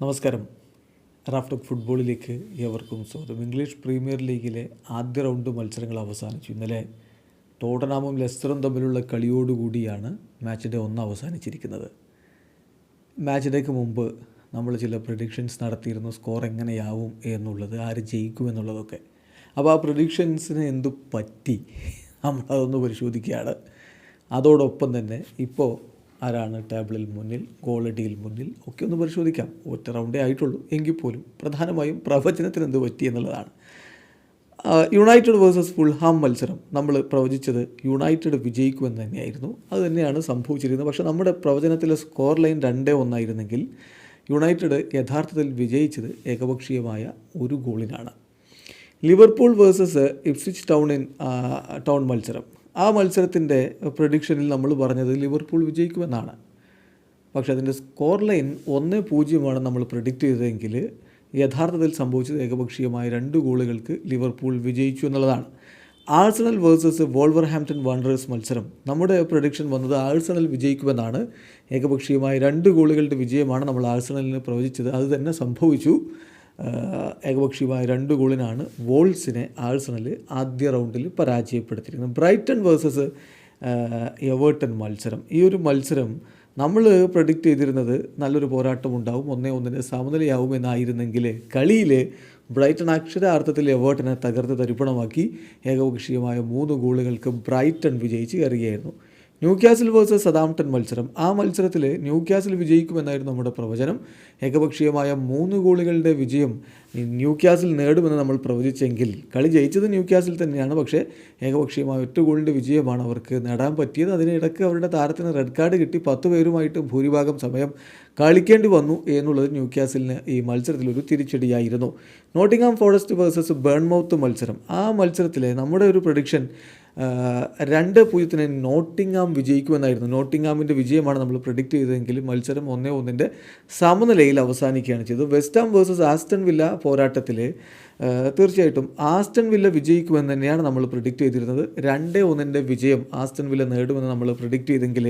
നമസ്കാരം. റാഫ്റ്റോക്ക് ഫുട്ബോളിലേക്ക് ഏവർക്കും സ്വാഗതം. ഇംഗ്ലീഷ് പ്രീമിയർ ലീഗിലെ ആദ്യ റൗണ്ട് മത്സരങ്ങൾ അവസാനിച്ചു. ഇന്നലെ ടോട്ടനാമും ലെസ്റ്ററും തമ്മിലുള്ള കളിയോടുകൂടിയാണ് മാച്ച് ഡേ ഒന്ന് അവസാനിച്ചിരിക്കുന്നത്. മാച്ച് ഡേക്ക് മുമ്പ് നമ്മൾ ചില പ്രഡിക്ഷൻസ് നടത്തിയിരുന്നു സ്കോർ എങ്ങനെയാവും എന്നുള്ളത് ആര് ജയിക്കും എന്നുള്ളതൊക്കെ. അപ്പോൾ ആ പ്രഡിക്ഷൻസിന് എന്തു പറ്റി? നമ്മളതൊന്ന് പരിശോധിക്കുകയാണ്. അതോടൊപ്പം തന്നെ ഇപ്പോൾ ആരാണ് ടേബിളിൽ മുന്നിൽ ഗോളടിയിൽ മുന്നിൽ ഒക്കെ ഒന്ന് പരിശോധിക്കാം. ഒറ്റ റൗണ്ടേ ആയിട്ടുള്ളൂ. എങ്കിൽ പോലും പ്രധാനമായും പ്രവചനത്തിന് എന്ത് പറ്റി എന്നുള്ളതാണ്. യുണൈറ്റഡ് വേഴ്സസ് ഫുൾ ഹാം മത്സരം. നമ്മൾ പ്രവചിച്ചത് യുണൈറ്റഡ് വിജയിക്കുമെന്ന് തന്നെയായിരുന്നു. അത് തന്നെയാണ് സംഭവിച്ചിരുന്നത്. പക്ഷേ നമ്മുടെ പ്രവചനത്തിലെ സ്കോർ ലൈൻ രണ്ടേ ഒന്നായിരുന്നെങ്കിൽ യുണൈറ്റഡ് യഥാർത്ഥത്തിൽ വിജയിച്ചത് ഏകപക്ഷീയമായ ഒരു ഗോളിനാണ്. Liverpool versus Ipswich town in town മത്സരം. ആ മത്സരത്തിന്റെ പ്രഡിക്ഷനിൽ നമ്മൾ പറഞ്ഞത് ലിവർപൂൾ വിജയിക്കുമെന്നാണ്. പക്ഷെ അതിന്റെ സ്കോർ ലൈൻ ഒന്ന് പൂജ്യമാണ് നമ്മൾ പ്രഡിക്റ്റ് ചെയ്തതെങ്കിൽ യഥാർത്ഥത്തിൽ സംഭവിച്ചത് ഏകപക്ഷീയമായ രണ്ട് ഗോളുകൾക്ക് ലിവർപൂൾ വിജയിച്ചു എന്നുള്ളതാണ്. ആഴ്സണൽ വേഴ്സസ് വോൾവർഹാംപ്റ്റൺ വാണ്ടറേഴ്സ് മത്സരം. നമ്മുടെ പ്രഡിക്ഷൻ വന്നത് ആഴ്സണൽ വിജയിക്കുമെന്നാണ്. ഏകപക്ഷീയമായ രണ്ട് ഗോളുകളുടെ വിജയമാണ് നമ്മൾ ആഴ്സണലിന് പ്രവചിച്ചത്. അത് തന്നെ സംഭവിച്ചു. ഏകപക്ഷീയമായ രണ്ട് ഗോളിനാണ് വോൾസിനെ ആഴ്സണൽ ആദ്യ റൗണ്ടിൽ പരാജയപ്പെടുത്തിയിരിക്കുന്നത്. ബ്രൈറ്റൺ വേഴ്സസ് എവേർട്ടൺ മത്സരം. ഈ ഒരു മത്സരം നമ്മൾ പ്രഡിക്റ്റ് ചെയ്തിരുന്നത് നല്ലൊരു പോരാട്ടം ഉണ്ടാവും ഒന്നേ ഒന്നിന് സമനിലയാവും എന്നായിരുന്നെങ്കിൽ കളിയിൽ ബ്രൈറ്റൺ അക്ഷരാർത്ഥത്തിൽ എവേർട്ടനെ തകർത്ത് തരിപ്പണമാക്കി ഏകപക്ഷീയമായ മൂന്ന് ഗോളുകൾക്ക് ബ്രൈറ്റൺ വിജയിച്ച് കയറുകയായിരുന്നു. ന്യൂക്യാസിൽ വേഴ്സസ് സദാംപ്ടൺ മത്സരം. ആ മത്സരത്തിൽ ന്യൂ ക്യാസിൽ വിജയിക്കുമെന്നായിരുന്നു നമ്മുടെ പ്രവചനം. ഏകപക്ഷീയമായ മൂന്ന് ഗോളുകളുടെ വിജയം ന്യൂ ക്യാസിൽ നേടുമെന്ന് നമ്മൾ പ്രവചിച്ചെങ്കിൽ കളി ജയിച്ചത് ന്യൂ ക്യാസിൽ തന്നെയാണ്. പക്ഷേ ഏകപക്ഷീയമായ ഒറ്റ ഗോളിന്റെ വിജയമാണ് അവർക്ക് നേടാൻ പറ്റിയത്. അതിനിടയ്ക്ക് അവരുടെ താരത്തിന് റെഡ് കാർഡ് കിട്ടി. പത്ത് പേരുമായിട്ട് ഭൂരിഭാഗം സമയം കളിക്കേണ്ടി വന്നു എന്നുള്ളത് ന്യൂ ക്യാസിലിന് ഈ മത്സരത്തിൽ ഒരു തിരിച്ചടിയായിരുന്നു. നോട്ടിംഗ്ഹാം ഫോറസ്റ്റ് വേഴ്സസ് ബേൺമൗത്ത് മത്സരം. ആ മത്സരത്തിലെ നമ്മുടെ ഒരു പ്രഡിക്ഷൻ രണ്ട് പൂജ്യത്തിന് നോട്ടിംഗാം വിജയിക്കുമെന്നായിരുന്നു. നോട്ടിംഗാമിന്റെ വിജയമാണ് നമ്മൾ പ്രഡിക്റ്റ് ചെയ്തതെങ്കിൽ മത്സരം ഒന്നേ ഒന്നിന്റെ സമനിലയിൽ അവസാനിക്കുകയാണ് ചെയ്തത്. വെസ്റ്റാം വേഴ്സസ് ആസ്റ്റൺ വില്ല പോരാട്ടത്തിൽ തീർച്ചയായിട്ടും ആസ്റ്റൺ വില്ല വിജയിക്കുമെന്ന് തന്നെയാണ് നമ്മൾ പ്രഡിക്റ്റ് ചെയ്തിരുന്നത്. രണ്ടേ ഒന്നിന്റെ വിജയം ആസ്റ്റൺ വില്ല നേടുമെന്ന് നമ്മൾ പ്രഡിക്റ്റ് ചെയ്തെങ്കിൽ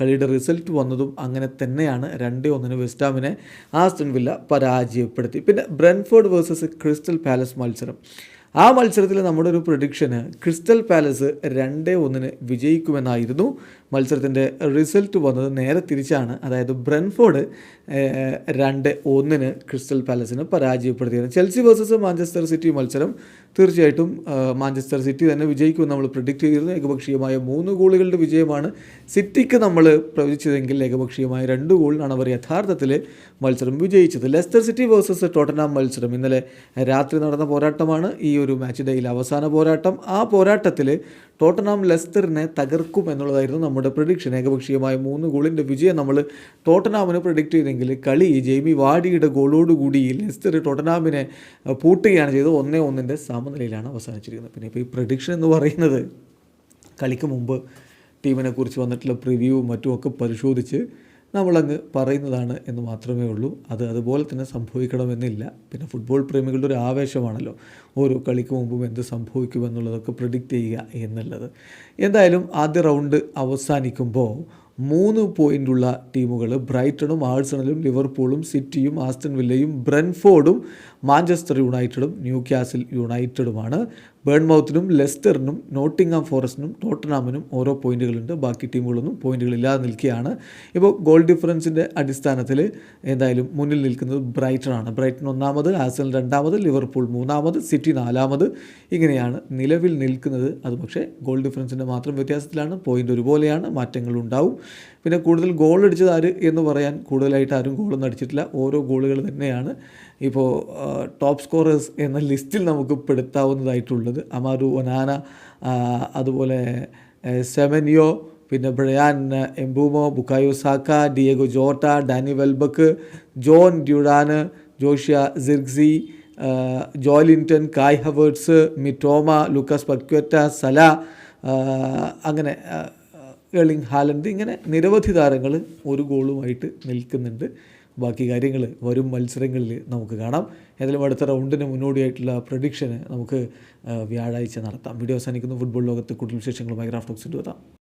കളിയുടെ റിസൾട്ട് വന്നതും അങ്ങനെ തന്നെയാണ്. രണ്ടേ ഒന്നിന് വെസ്റ്റാമിനെ ആസ്റ്റൺ വില്ല പരാജയപ്പെടുത്തി. പിന്നെ ബ്രെൻഫോർഡ് വേഴ്സസ് ക്രിസ്റ്റൽ പാലസ് മത്സരം. ആ മത്സരത്തിൽ നമ്മുടെ ഒരു പ്രഡിക്ഷന് ക്രിസ്റ്റൽ പാലസ് രണ്ട് ഒന്നിന് വിജയിക്കുമെന്നായിരുന്നു. മത്സരത്തിന്റെ റിസൾട്ട് വന്നത് നേരെ തിരിച്ചാണ്. അതായത് ബ്രൻഫോർഡ് രണ്ട് ഒന്നിന് ക്രിസ്റ്റൽ പാലസിന് പരാജയപ്പെടുത്തിയത്. ചെൽസി വേഴ്സസ് മാഞ്ചസ്റ്റർ സിറ്റി മത്സരം തീർച്ചയായിട്ടും മാഞ്ചസ്റ്റർ സിറ്റി തന്നെ വിജയിക്കുമെന്ന് നമ്മൾ പ്രഡിക്റ്റ് ചെയ്തിരുന്നു. ഏകപക്ഷീയമായ മൂന്ന് ഗോളുകളുടെ വിജയമാണ് സിറ്റിക്ക് നമ്മൾ പ്രവചിച്ചതെങ്കിൽ ഏകപക്ഷീയമായ രണ്ട് ഗോളിനാണ് അവർ യഥാർത്ഥത്തിൽ മത്സരം വിജയിച്ചത്. ലെസ്റ്റർ സിറ്റി വേഴ്സസ് ടോട്ടനാം മത്സരം. ഇന്നലെ രാത്രി നടന്ന പോരാട്ടമാണ്. ഈ ഒരു മാച്ച് ഡേയിൽ അവസാന പോരാട്ടം ആ പോരാട്ടത്തിൽ ടോട്ടനാം ലെസ്റ്ററിനെ തകർക്കും എന്നുള്ളതായിരുന്നു നമ്മുടെ പ്രഡിക്ഷൻ ഏകപക്ഷീയമായ മൂന്ന് ഗോളിന്റെ വിജയം നമ്മൾ ടോട്ടനാമിന് പ്രഡിക്റ്റ് ചെയ്തെങ്കിൽ കളി ജെയ്മി വാഡിയുടെ ഗോളോടുകൂടി ലെസ്റ്റർ ടോട്ടനാമിനെ പൂട്ടുകയാണ് ചെയ്തത്. ഒന്നേ ഒന്നിന്റെ സമനിലയിലാണ് അവസാനിച്ചിരിക്കുന്നത്. പിന്നെ ഇപ്പോൾ ഈ പ്രഡിക്ഷൻ എന്ന് പറയുന്നത് കളിക്ക് മുമ്പ് ടീമിനെ കുറിച്ച് വന്നിട്ടുള്ള പ്രിവ്യൂ മറ്റുമൊക്കെ പരിശോധിച്ച് നമ്മളങ്ങ് പറയുന്നതാണ് എന്ന് മാത്രമേ ഉള്ളൂ. അത് അതുപോലെ തന്നെ സംഭവിക്കണമെന്നില്ല. പിന്നെ ഫുട്ബോൾ പ്രേമികളുടെ ഒരു ആവേശമാണല്ലോ. ഓരോ കളിക്ക് മുമ്പും എന്ത് സംഭവിക്കുമെന്നുള്ളതൊക്കെ പ്രിഡിക്റ്റ് ചെയ്യുക എന്നുള്ളത്. എന്തായാലും ആദ്യ റൗണ്ട് അവസാനിക്കുമ്പോൾ മൂന്ന് പോയിന്റുള്ള ടീമുകൾ ബ്രൈറ്റണും ആഴ്സണലും ലിവർപൂളും സിറ്റിയും ആസ്റ്റൺ വില്ലയും ബ്രെൻഫോർഡും മാഞ്ചസ്റ്റർ യുണൈറ്റഡും ന്യൂ ക്യാസിൽ യുണൈറ്റഡുമാണ്. ബേൺമൗത്തിനും ലെസ്റ്ററിനും നോട്ടിംഗാം ഫോറസ്റ്റിനും ടോട്ടനാമിനും ഓരോ പോയിന്റുകളുണ്ട്. ബാക്കി ടീമുകളൊന്നും പോയിന്റുകളില്ലാതെ നിൽക്കുകയാണ്. ഇപ്പോൾ ഗോൾ ഡിഫറൻസിന്റെ അടിസ്ഥാനത്തിൽ എന്തായാലും മുന്നിൽ നിൽക്കുന്നത് ബ്രൈറ്റൺ ആണ് ബ്രൈറ്റൺ ഒന്നാമത് ആസൽ രണ്ടാമത് ലിവർപൂൾ മൂന്നാമത് സിറ്റി നാലാമത്. ഇങ്ങനെയാണ് നിലവിൽ നിൽക്കുന്നത്. അത് പക്ഷേ ഗോൾ ഡിഫറൻസിന്റെ മാത്രം വ്യത്യാസത്തിലാണ്. പോയിന്റ് ഒരുപോലെയാണ്. മാറ്റങ്ങൾ ഉണ്ടാവും പിന്നെ കൂടുതൽ ഗോൾ അടിച്ചത് ആര് എന്ന് പറയാൻ കൂടുതലായിട്ട് ആരും ഗോളൊന്നും അടിച്ചിട്ടില്ല. ഓരോ ഗോളുകൾ തന്നെയാണ്. ഇപ്പോൾ ടോപ്പ് സ്കോറേഴ്സ് എന്ന ലിസ്റ്റിൽ നമുക്ക് പെടുത്താവുന്നതായിട്ടുള്ളത്. അമാരു ഒനാന അതുപോലെ സെവനിയോ പിന്നെ Bryan Mbeumo Bukayo Saka Diogo Jota Danny Welbeck John Duran Joshua Zirkzee Joelinton Kai Havertz Mitoma Lucas Paqueta Salah അങ്ങനെ എർലിംഗ് ഹാലൻഡ് ഇങ്ങനെ നിരവധി താരങ്ങൾ ഒരു ഗോളുമായിട്ട് നിൽക്കുന്നുണ്ട്. ബാക്കി കാര്യങ്ങൾ വരും മത്സരങ്ങളിൽ നമുക്ക് കാണാം. ഏതായാലും അടുത്ത റൗണ്ടിന് മുന്നോടിയായിട്ടുള്ള പ്രഡിക്ഷന് നമുക്ക് വ്യാഴാഴ്ച നടത്താം. വീഡിയോ അവസാനിക്കുന്നു. ഫുട്ബോൾ ലോകത്ത് കൂടുതൽ വിശേഷങ്ങളുമായി ഗ്രാഫ്റ്റോക്സിന്റെ എത്താം